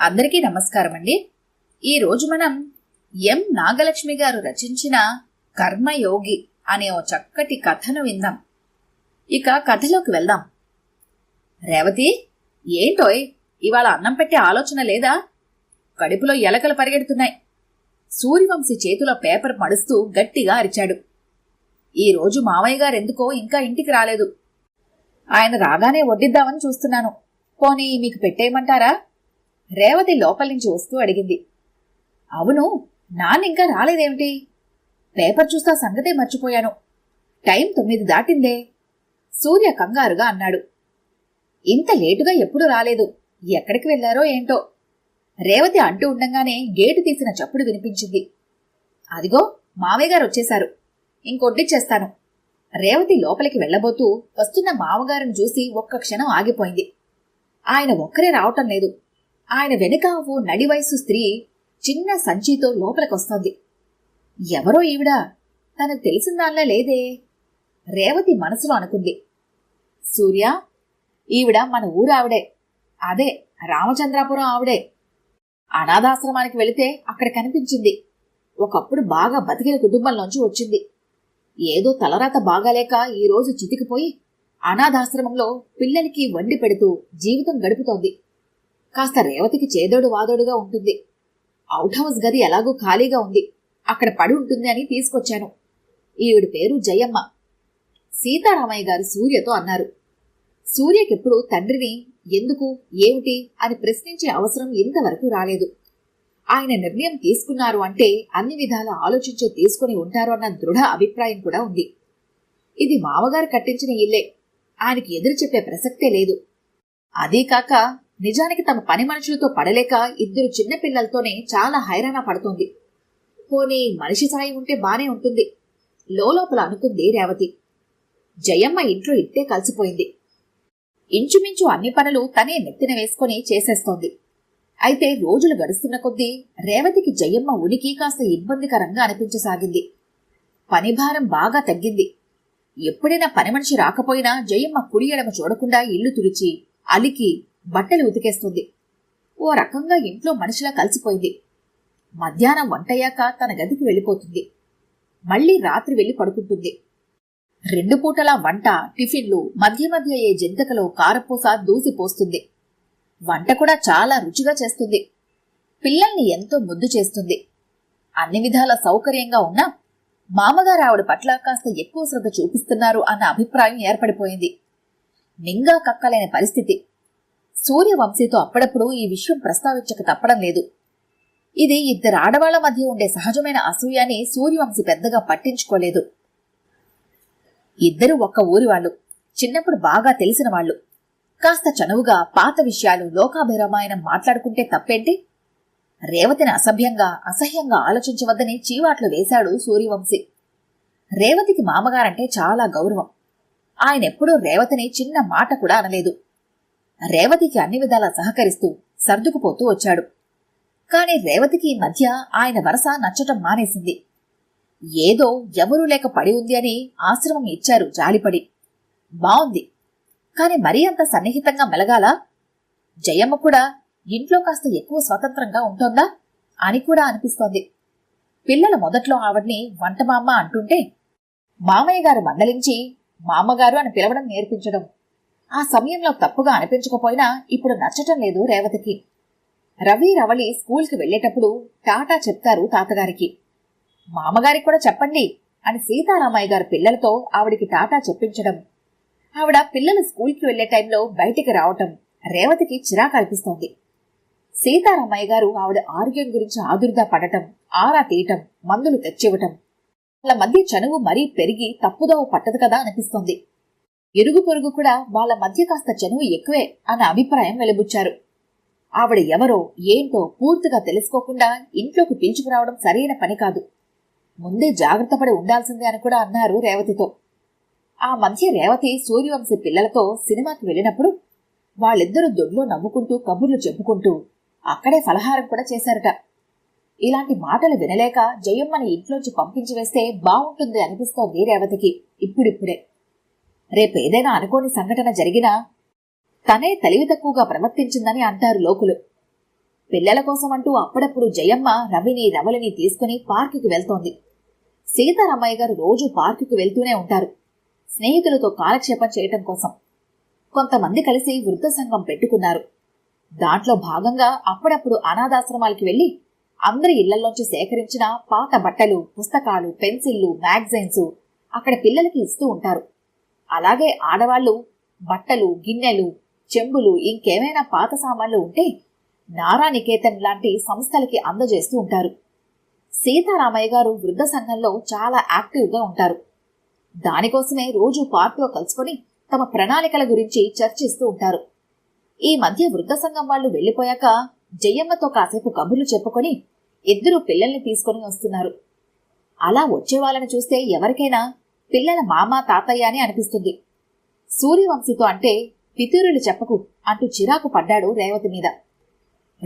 అందరికీ నమస్కారం అండి ఈరోజు మనం ఎం నాగలక్ష్మి గారు రచించిన కర్మయోగి అనే ఓ చక్కటి కథను విందాం. ఇక కథలోకి వెళ్దాం. రేవతి ఏంటోయ్? ఇవాళ అన్నం పెట్టే ఆలోచన లేదా? కడుపులో ఎలకలు పరిగెడుతున్నాయి. సూర్యవంశీ చేతిలో పేపర్ మడుస్తూ గట్టిగా అరిచాడు. ఈరోజు మావయ్య గారు ఎందుకో ఇంకా ఇంటికి రాలేదు. ఆయన రాగానే వడ్డిద్దామని చూస్తున్నాను. పోనీ మీకు పెట్టేయమంటారా? రేవతి లోపలి నుంచి వస్తూ అడిగింది. అవును నాన్నింకా రాలేదేమిటి? పేపర్ చూస్తా సంగతే మర్చిపోయాను. టైం తొమ్మిది దాటిందే. సూర్య కంగారుగా అన్నాడు. ఇంత లేటుగా ఎప్పుడు రాలేదు. ఎక్కడికి వెళ్ళారో ఏంటో? రేవతి అంటూ ఉండగానే గేటు తీసిన చప్పుడు వినిపించింది. అదిగో మావయ్య గారు వచ్చేశారు. ఇంకొడ్డిచ్చేస్తాను. రేవతి లోపలికి వెళ్ళబోతూ వస్తున్న మామగారిని చూసి ఒక్క క్షణం ఆగిపోయింది. ఆయన ఒక్కరే రావటం లేదు. ఆయన వెనుక ఓ నడివయసు స్త్రీ చిన్న సంచితో లోపలికొస్తోంది. ఎవరో ఈవిడ తనకు తెలిసిందాన్లా లేదే? రేవతి మనసులో అనుకుంది. సూర్య ఈవిడ మన ఊరు ఆవిడే. అదే రామచంద్రాపురం ఆవిడే. అనాథాశ్రమానికి వెళితే అక్కడ కనిపించింది. ఒకప్పుడు బాగా బతికిన కుటుంబంలోంచి వచ్చింది. ఏదో తలరాత బాగాలేక ఈరోజు చితికిపోయి అనాథాశ్రమంలో పిల్లలకి వండి పెడుతూ జీవితం గడుపుతోంది. కాస్త రేవతికి చేదోడు వాదోడుగా ఉంటుంది. అవుట్ హౌస్ గది ఎలాగూ ఖాళీగా ఉంది. అక్కడ పడి ఉంటుంది అని తీసుకొచ్చాను. ఈవిడి పేరు జయమ్మ. సీతారామయ్య గారు సూర్యతో అన్నారు. సూర్యకెప్పుడు తండ్రిని ఎందుకు ఏమిటి అని ప్రశ్నించే అవసరం ఇంతవరకు రాలేదు. ఆయన నిర్ణయం తీసుకున్నారు అంటే అన్ని విధాల ఆలోచించే తీసుకుని ఉంటారు అన్న దృఢ అభిప్రాయం కూడా ఉంది. ఇది మామగారు కట్టించిన ఇల్లే. ఆయనకి ఎదురు చెప్పే ప్రసక్తే లేదు. అదీ కాక నిజానికి తమ పని మనుషులతో పడలేక ఇద్దరు చిన్న పిల్లలతోనే చాలా హైరాణ పడుతోంది. పోనీ మనిషి సాయి ఉంటే బానే ఉంటుంది. లోపల అనుకుంది రేవతి. జయమ్మ ఇంట్లో ఇట్టే కలిసిపోయింది. ఇంచుమించు అన్ని పనులు తనే నెత్తిన వేసుకుని చేసేస్తోంది. అయితే రోజులు గడుస్తున్న కొద్దీ రేవతికి జయమ్మ ఉనికి కాస్త ఇబ్బందికరంగా అనిపించసాగింది. పనిభారం బాగా తగ్గింది. ఎప్పుడైనా పని మనిషి రాకపోయినా జయమ్మ కుడి ఎడమ చూడకుండా ఇల్లు తుడిచి అలికి బట్టలు ఉతికేస్తుంది. ఓ రకంగా ఇంట్లో మనిషిలా కలిసిపోయింది. మధ్యాహ్నం వంటయ్యాక తన గదికి వెళ్ళిపోతుంది. మళ్ళీ రాత్రి వెళ్ళి పడుకుంటుంది. రెండు పూటలా వంట టిఫిన్లు మధ్య మధ్య ఏ జంతికలో కారపూస దూసి పోస్తుంది. వంట కూడా చాలా రుచిగా చేస్తుంది. పిల్లల్ని ఎంతో ముద్దు చేస్తుంది. అన్ని విధాల సౌకర్యంగా ఉన్నా మామగారు ఆవిడ పట్ల కాస్త ఎక్కువ శ్రద్ధ చూపిస్తున్నారు అన్న అభిప్రాయం ఏర్పడిపోయింది. నింగా కక్కలేని పరిస్థితి. సూర్యవంశీతో అప్పుడప్పుడు ఈ విషయం ప్రస్తావించక తప్పడం లేదు. ఇది ఇద్దరు ఆడవాళ్ళ మధ్య ఉండే సహజమైన అసూయాని సూర్యవంశి పెద్దగా పట్టించుకోలేదు. ఇద్దరు ఒక్క ఊరి వాళ్ళు చిన్నప్పుడు బాగా తెలిసిన వాళ్ళు. కాస్త చనువుగా పాత విషయాలు లోకాభిరామాయణం మాట్లాడుకుంటే తప్పేంటి? రేవతిని అసభ్యంగా అసహ్యంగా ఆలోచించవద్దని చీవాట్లు వేశాడు సూర్యవంశీ. రేవతికి మామగారంటే చాలా గౌరవం. ఆయనెప్పుడూ రేవతిని చిన్న మాట కూడా అనలేదు. రేవతికి అన్ని విధాలా సహకరిస్తూ సర్దుకుపోతూ వచ్చాడు. కాని రేవతికి మధ్య ఆయన వరస నచ్చటం మానేసింది. ఏదో ఎవరూ లేక పడి ఉంది అని ఆశ్రమం ఇచ్చారు జాలిపడి. బావుంది. కాని మరీ అంత సన్నిహితంగా మెలగాల? జయమ్మ కూడా ఇంట్లో కాస్త ఎక్కువ స్వతంత్రంగా ఉంటోందా? అని కూడా అనిపిస్తోంది. పిల్లల మొదట్లో ఆవిడ్ని వంటమామ్మ అంటుంటే మామయ్య గారు మందలించి మామగారు అని పిలవడం నేర్పించడం ఆ సమయంలో తప్పుగా అనిపించకపోయినా ఇప్పుడు నచ్చటం లేదు రేవతికి. రవి రవళి స్కూల్కి వెళ్ళేటప్పుడు టాటా చెప్తారు తాతగారికి. మామగారికి కూడా చెప్పండి అని సీతారామయ్య గారు పిల్లలతో ఆవిడికి టాటా చెప్పించడం. ఆవిడ పిల్లలు స్కూల్కి వెళ్ళే టైంలో బయటికి రావటం రేవతికి చిరాకు అనిపిస్తోంది. సీతారామయ్య గారు ఆవిడ ఆరోగ్యం గురించి ఆదుర్దా పడటం ఆరా తీయటం మందులు తెచ్చివ్వటం వాళ్ళ మధ్య చనువు మరీ పెరిగి తప్పుదోవ పట్టదు కదా అనిపిస్తోంది. ఇరుగు పొరుగు కూడా వాళ్ళ మధ్య కాస్త చనువు ఎక్కువే అన్న అభిప్రాయం వెలిబుచ్చారు. ఆవిడ ఎవరో ఏంటో పూర్తిగా తెలుసుకోకుండా ఇంట్లోకి పిలుచుకురావడం సరైన పని కాదు. ముందే జాగ్రత్త పడి ఉండాల్సిందే అని కూడా అన్నారు రేవతితో. ఆ మధ్య రేవతి సూర్యవంశీ పిల్లలతో సినిమాకి వెళ్ళినప్పుడు వాళ్ళిద్దరూ దొడ్లో నవ్వుకుంటూ కబుర్లు చెప్పుకుంటూ అక్కడే ఫలహారం కూడా చేశారట. ఇలాంటి మాటలు వినలేక జయమ్మని ఇంట్లోంచి పంపించి వేస్తే బాగుంటుంది అనిపిస్తోంది రేవతికి ఇప్పుడిప్పుడే. రేపేదైనా అనుకోని సంఘటన జరిగినా తనే తెలివి తక్కువగా ప్రవర్తించిందని అంటారు లోకులు. పిల్లల కోసం అంటూ అప్పుడప్పుడు జయమ్మ రవిని రవలిని తీసుకుని పార్కుకి వెళ్తోంది. సీతారామయ్య గారు రోజు పార్కుకి వెళ్తూనే ఉంటారు స్నేహితులతో కాలక్షేపం చేయటం కోసం. కొంతమంది కలిసి వృద్ధ సంఘం పెట్టుకున్నారు. దాంట్లో భాగంగా అప్పుడప్పుడు అనాథాశ్రమాలకి వెళ్ళి అందరి ఇళ్ళలోంచి సేకరించిన పాత బట్టలు పుస్తకాలు పెన్సిళ్ళు మ్యాగజైన్స్ అక్కడ పిల్లలకి ఇస్తూ ఉంటారు. అలాగే ఆడవాళ్ళు బట్టలు గిన్నెలు చెంబులు ఇంకేమైనా పాత సామాన్లు ఉంటే నారానికేతన్ లాంటి సంస్థలకి అందజేస్తూ ఉంటారు. సీతారామయ్య గారు వృద్ధ సంఘంలో చాలా యాక్టివ్గా ఉంటారు. దానికోసమే రోజు పార్కులో కలుసుకొని తమ ప్రణాళికల గురించి చర్చిస్తూ ఉంటారు. ఈ మధ్య వృద్ధ సంఘం వాళ్ళు వెళ్ళిపోయాక జయమ్మతో కాసేపు కబుర్లు చెప్పుకొని ఇద్దరు పిల్లల్ని తీసుకొని వస్తున్నారు. అలా వచ్చే వాళ్ళని చూస్తే ఎవరికైనా పిల్లల మామ తాతయ్య అని అనిపిస్తుంది. సూర్యవంశితో అంటే పితూరులు చెప్పకు అంటూ చిరాకు పడ్డాడు రేవతి మీద.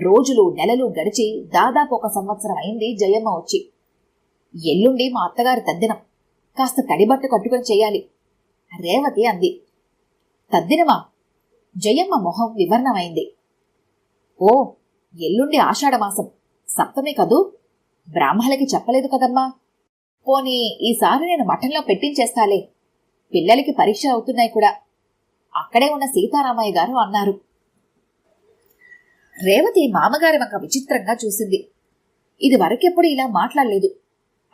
రోజులు నెలలు గడిచి దాదాపు ఒక సంవత్సరం అయింది జయమ్మ వచ్చి. ఎల్లుండి మా అత్తగారి తద్దినం. కాస్త తడిబట్ట కట్టుకొని చేయాలి. రేవతి అంది. తద్దినమా? జయమ్మ మొహం వివరణమైంది. ఓ ఎల్లుండి ఆషాఢమాసం. సప్తమే కదూ? బ్రాహ్మలకి చెప్పలేదు కదమ్మా. పోనీ ఈసారి నేను మఠంలో పెట్టించేస్తాలే. పిల్లలకి పరీక్ష అవుతున్నాయి కూడా. అక్కడే ఉన్న సీతారామయ్య గారు అన్నారు. రేవతి మామగారి వంక విచిత్రంగా చూసింది. ఇది వరకెప్పుడు ఇలా మాట్లాడలేదు.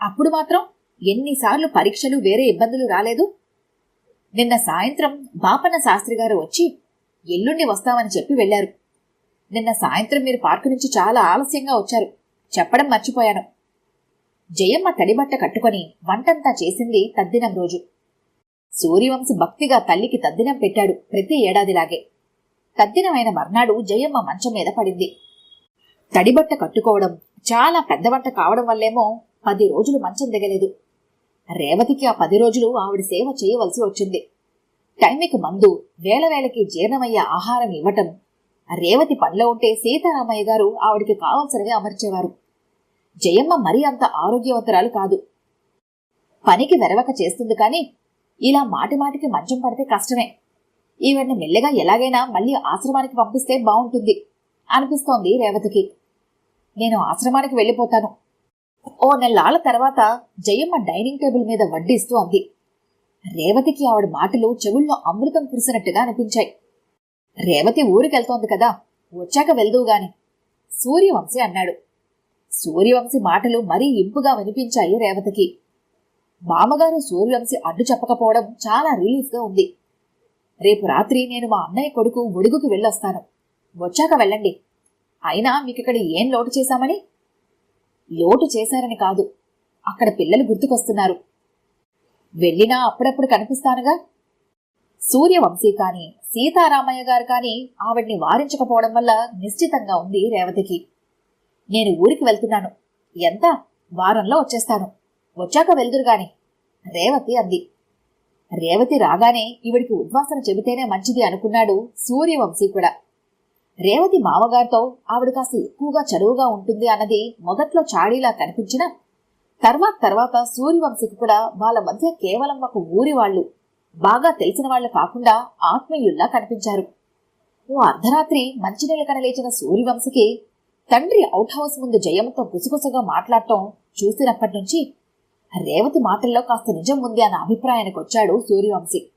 అప్పుడు మాత్రం ఎన్నిసార్లు పరీక్షలు వేరే ఇబ్బందులు రాలేదు. నిన్న సాయంత్రం బాపన్న శాస్త్రి గారు వచ్చి ఎల్లుండి వస్తామని చెప్పి వెళ్ళారు నిన్న సాయంత్రం మీరు పార్కు నుంచి చాలా ఆలస్యంగా వచ్చారు. చెప్పడం మర్చిపోయాను. జయమ్మ తడిబట్ట కట్టుకొని వంటంతా చేసింది తద్దినం రోజు. సూర్యవంశి భక్తిగా తల్లికి తద్దినం పెట్టాడు ప్రతి ఏడాదిలాగే. తద్దినమైన మర్నాడు జయమ్మ మంచం మీద పడింది. తడిబట్ట కట్టుకోవడం చాలా పెద్ద వంట కావడం వల్లేమో పది రోజులు మంచం దిగలేదు. రేవతికి ఆ పది రోజులు ఆవిడ సేవ చేయవలసి వచ్చింది. టైంకి మందు వేల వేలకి జీర్ణమయ్యే ఆహారం ఇవ్వటం రేవతి పనిలో ఉంటే సీతారామయ్య గారు ఆవిడికి కావాల్సినవి అమర్చేవారు. జయమ్మ మరీ అంత ఆరోగ్యవంతరాలు కాదు. పనికి వెరవక చేస్తుంది కానీ ఇలా మాటిమాటికి మంచం పడితే కష్టమే. ఈవిడ్ని మెల్లగా ఎలాగైనా మళ్ళీ ఆశ్రమానికి పంపిస్తే బాగుంటుంది అనిపిస్తోంది రేవతికి. నేను ఆశ్రమానికి వెళ్ళిపోతాను. ఓ నెలాళ్ళ తర్వాత జయమ్మ డైనింగ్ టేబుల్ మీద వడ్డిస్తూ అంది. రేవతికి ఆవిడ మాటలు చెవుల్లో అమృతం కురిసినట్టుగా అనిపించాయి. రేవతి ఊరికెళ్తోంది కదా వచ్చాక వెళ్దూ గాని సూర్యవంశి అన్నాడు. సూర్యవంశి మాటలు మరీ ఇంపుగా వినిపించాయి రేవతికి. మామగారు సూర్యవంశి అడ్డు చెప్పకపోవడం చాలా రిలీఫ్గా ఉంది. రేపు రాత్రి నేను మా అన్నయ్య కొడుకు ఒడుగుకి వెళ్ళొస్తాను. వచ్చాక వెళ్ళండి. అయినా మీకిక్కడ ఏం లోటు చేశామని? లోటు చేశారని కాదు. అక్కడ పిల్లలు గుర్తుకొస్తున్నారు. వెళ్ళినా అప్పుడప్పుడు కనిపిస్తానుగా? సూర్యవంశీ కాని సీతారామయ్య గారు కాని ఆవిడ్ని వారించకపోవడం వల్ల నిశ్చితంగా ఉంది రేవతికి. నేను ఊరికి వెళ్తున్నాను. ఎంత వారంలో వచ్చేస్తాను. వచ్చాక వెళ్దురుగాని రేవతి అంది. రేవతి రాగానే ఈవిడికి ఉద్వాసన చెబితేనే మంచిది అనుకున్నాడు సూర్యవంశీ కూడా. రేవతి మామగారితో ఆవిడ కాస్త ఎక్కువగా చదువుగా ఉంటుంది అన్నది మొదట్లో చాడీలా కనిపించిన తర్వాత తర్వాత సూర్యవంశీకి కూడా వాళ్ళ మధ్య కేవలం ఒక ఊరి వాళ్ళు బాగా తెలిసిన వాళ్ళు కాకుండా ఆత్మీయుల్లా కనిపించారు. ఓ అర్ధరాత్రి మంచినీళ్ళ కనలేచిన సూర్యవంశకి తండ్రి అవుట్ హౌస్ ముందు జయమ్మతో గుసగుసగా మాట్లాడటం చూసినప్పటి నుంచి రేవతి మాటల్లో కాస్త నిజం ఉంది అన్న అభిప్రాయానికి వచ్చాడు సూర్యవంశీ.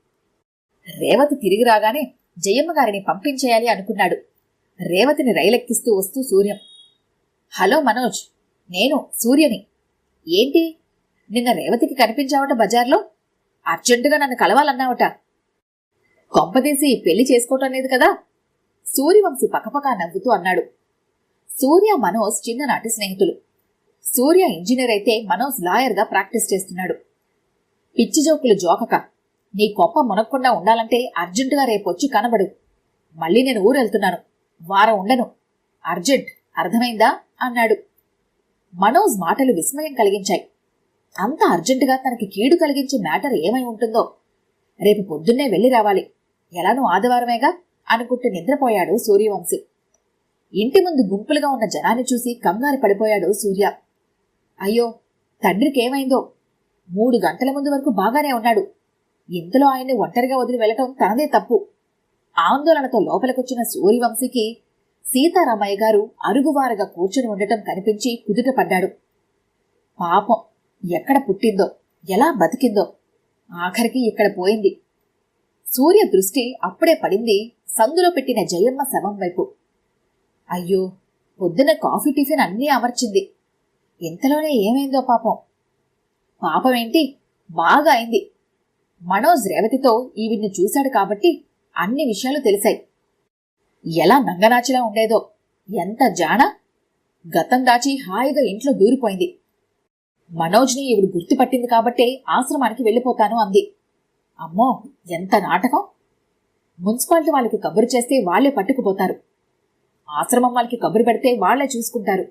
రేవతి తిరిగి రాగానే జయమ్మ గారిని పంపించేయాలి అనుకున్నాడు. రేవతిని రైలెక్కిస్తూ వస్తూ సూర్యం హలో మనోజ్ నేను సూర్యని. ఏంటి? నిన్న రేవతికి కనిపించావట బజార్లో? అర్జెంటుగా నన్ను కలవాలన్నావట. కొంపదీసి పెళ్ళి చేసుకోవటం లేదు కదా? సూర్యవంశీ పక్కపక్క నవ్వుతూ అన్నాడు. సూర్య మనోజ్ చిన్ననాటి స్నేహితులు. సూర్య ఇంజనీర్ అయితే మనోజ్ లాయర్గా ప్రాక్టీస్ చేస్తున్నాడు. పిచ్చి జోకులు జోకక. నీ కొప్ప మునక్కుండా ఉండాలంటే అర్జెంటుగా రేపొచ్చి కనబడు. మళ్ళీ నేను ఊరెళ్తున్నాను. వారం ఉండను. అర్జెంట్ అర్థమైందా? అన్నాడు. మనోజ్ మాటలు విస్మయం కలిగించాయి. అంత అర్జెంటుగా తనకి కీడు కలిగించే మ్యాటర్ ఏమై ఉంటుందో? రేపు పొద్దున్నే వెళ్ళి రావాలి. ఎలానూ ఆదివారమేగా? అనుకుంటూ నిద్రపోయాడు సూర్యవంశీ. ఇంటి ముందు గుంపులుగా ఉన్న జనాన్ని చూసి కంగారు పడిపోయాడు సూర్య. అయ్యో తండ్రికేమైందో? మూడు గంటల ముందు వరకు బాగానే ఉన్నాడు. ఇంతలో ఆయన్ని ఒంటరిగా వదిలి వెళ్ళటం తనదే తప్పు. ఆందోళనతో లోపలికొచ్చిన సూర్యవంశీకి సీతారామయ్య గారు అరుగువారుగా కూర్చుని ఉండటం కనిపించి కుదుట పడ్డాడు. పాపం ఎక్కడ పుట్టిందో ఎలా బతికిందో ఆఖరికి ఇక్కడ పోయింది. సూర్య దృష్టి అప్పుడే పడింది సందులో పెట్టిన జయమ్మ శవం వైపు. అయ్యో పొద్దున కాఫీ టిఫిన్ అన్నీ అమర్చింది. ఇంతలోనే ఏమైందో పాపం. పాపమేంటి? బాగా అయింది. మనోజ్ రేవతితో ఈవిడ్ని చూశాడు కాబట్టి అన్ని విషయాలు తెలిసాయి. ఎలా నంగనాచిలా ఉండేదో ఎంత జాణ గతం దాచి హాయిగా ఇంట్లో దూరిపోయింది. మనోజ్ని ఈవిడ గుర్తుపట్టింది కాబట్టే ఆశ్రమానికి వెళ్ళిపోతాను అంది. అమ్మో ఎంత నాటకం! మున్సిపాలిటీ వాళ్ళకి కబురు చేస్తే వాళ్ళే పట్టుకుపోతారు. ఆశ్రమం వాళ్ళకి కబురు పెడితే వాళ్ళే చూసుకుంటారు.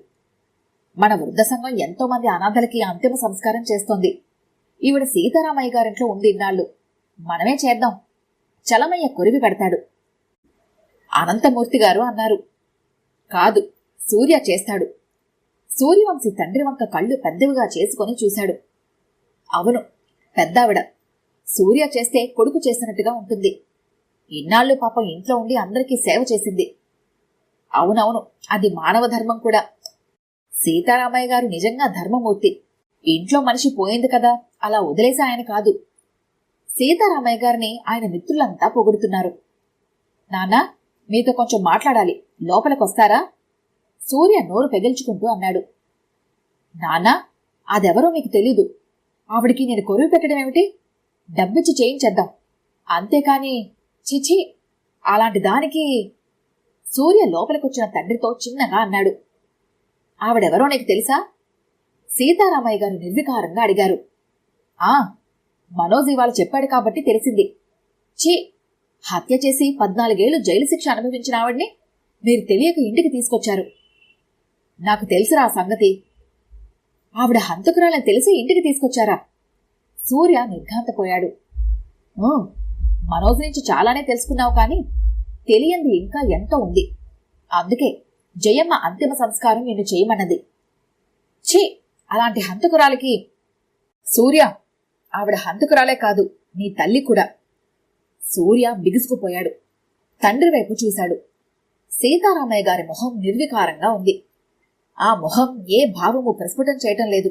మన వృద్ధ సంఘం ఎంతో మంది అనాథలకి అంతిమ సంస్కారం చేస్తోంది. ఈవిడ సీతారామయ్య గారింట్లో ఉంది ఇన్నాళ్ళు. మనమే చేద్దాం. చలమయ్య కొరివి పెడతాడు. అనంతమూర్తి గారు అన్నారు. కాదు సూర్య చేస్తాడు. సూర్యవంశీ తండ్రి వంక కళ్ళు పెద్దవిగా చేసుకొని చూశాడు. అవును పెద్దావిడ. సూర్య చేస్తే కొడుకు చేసినట్టుగా ఉంటుంది. ఇన్నాళ్ళు పాపం ఇంట్లో ఉండి అందరికీ సేవ చేసింది. అవునవును అది మానవ ధర్మం కూడా. సీతారామయ్య గారు నిజంగా ధర్మమూర్తి. ఇంట్లో మనిషి పోయింది కదా అలా వదిలేసి ఆయన కాదు. సీతారామయ్య గారిని ఆయన మిత్రులంతా పొగుడుతున్నారు. నానా మీతో కొంచెం మాట్లాడాలి. లోపలికొస్తారా? సూర్య నోరు పెగిల్చుకుంటూ అన్నాడు. నాన్నా అదెవరో మీకు తెలీదు. ఆవిడికి నేను కొరువు పెట్టడం ఏమిటి? డబ్బిచ్చి చేయించేద్దాం. అంతేకాని చిచి అలాంటి దానికి సూర్య లోపలికొచ్చిన తండ్రితో చిన్నగా అన్నాడు. ఆవిడెవరో నీకు తెలుసా? సీతారామయ్య గారు నిర్వికారంగా అడిగారు. ఆ మనోజ్ ఇవాళ చెప్పాడు కాబట్టి తెలిసింది. ఛీ హత్య చేసి పద్నాలుగేళ్ళు జైలు శిక్ష అనుభవించిన ఆవిడ్ని మీరు తెలియక ఇంటికి తీసుకొచ్చారు. నాకు తెలుసురా ఆ సంగతి. ఆవిడ హంతకురాలని తెలిసి ఇంటికి తీసుకొచ్చారా? సూర్య నిర్ఘాంతపోయాడు. మనోజ్ నుంచి చాలానే తెలుసుకున్నావు కానీ తెలియంది ఇంకా ఎంతో ఉంది. అందుకే జయమ్మ అంతిమ సంస్కారం నిన్ను చేయమన్నది. ఛీ! అలాంటి హంతకురాలకి సూర్య ఆవిడ హంతకురాలే కాదు నీ తల్లి కూడా. సూర్య బిగుసుకుపోయాడు. తండ్రి వైపు చూశాడు. సీతారామయ్య గారి మొహం నిర్వికారంగా ఉంది. ఆ మొహం ఏ భావము ప్రస్ఫుటం చేయటం లేదు.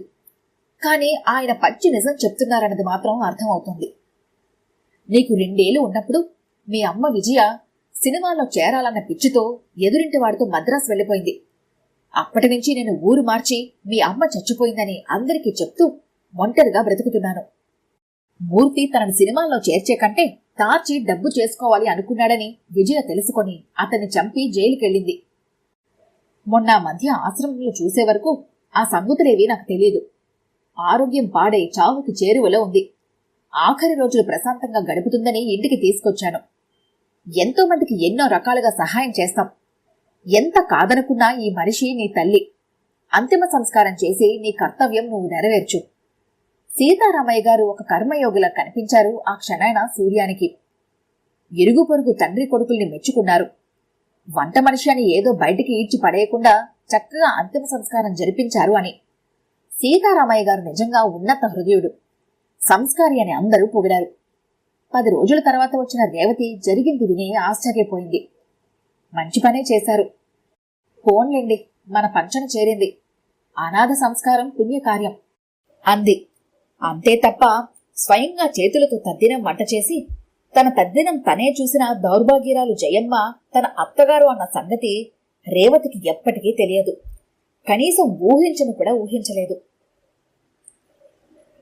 కానీ ఆయన పచ్చి నిజం చెప్తున్నారన్నది మాత్రం అర్థమవుతుంది. నీకు రెండేళ్ళు ఉన్నప్పుడు మీ అమ్మ విజయ సినిమాలో చేరాలన్న పిచ్చితో ఎదురింటి వాడితో మద్రాసు వెళ్ళిపోయింది. అప్పటి నుంచి నేను ఊరు మార్చి మీ అమ్మ చచ్చిపోయిందని అందరికీ చెప్తూ ఒంటరిగా బ్రతుకుతున్నాను. మూర్తి తనని సినిమాల్లో చేర్చే కంటే తార్చి డబ్బు చేసుకోవాలి అనుకున్నాడని విజయ తెలుసుకొని అతన్ని చంపి జైలుకెళ్ళింది. మొన్న మధ్య ఆశ్రమంలో చూసే వరకు ఆ సంగతులేవీ నాకు తెలియదు. ఆరోగ్యం పాడై చావుకి చేరువలో ఉంది. ఆఖరి రోజులు ప్రశాంతంగా గడుపుతుందని ఇంటికి తీసుకొచ్చాను. ఎంతో మందికి ఎన్నో రకాలుగా సహాయం చేస్తాం. ఎంత కాదనుకున్నా ఈ మనిషి నీ తల్లి. అంతిమ సంస్కారం చేసి నీ కర్తవ్యం నువ్వు నెరవేర్చు. సీతారామయ్య గారు ఒక కర్మయోగిలా కనిపించారు ఆ క్షణాన సూర్యానికి. ఇరుగు పొరుగు తండ్రి కొడుకుల్ని మెచ్చుకున్నారు. వంట మనిషి అని ఏదో బయటికి ఈడ్చి పడేయకుండా చక్కగా అంతిమ సంస్కారం జరిపించారు అని. సీతారామయ్య గారు నిజంగా ఉన్నత హృదయుడు. సంస్కారి అని అందరూ పొగిడారు. పది రోజుల తర్వాత వచ్చిన రేవతి జరిగింది విని ఆశ్చర్యపోయింది. మంచి పనే చేశారు. పోన్లేండి మన పంచన చేరింది. అనాథ సంస్కారం పుణ్యకార్యం అంది. అంతే తప్ప స్వయంగా చేతులతో తద్దినం వంట చేసి తన తద్దినం తనే చూసిన దౌర్భాగ్యరాలు జయమ్మ తన అత్తగారు అన్న సంగతి రేవతికి ఎప్పటికీ తెలియదు. కనీసం ఊహించను కూడా ఊహించలేదు.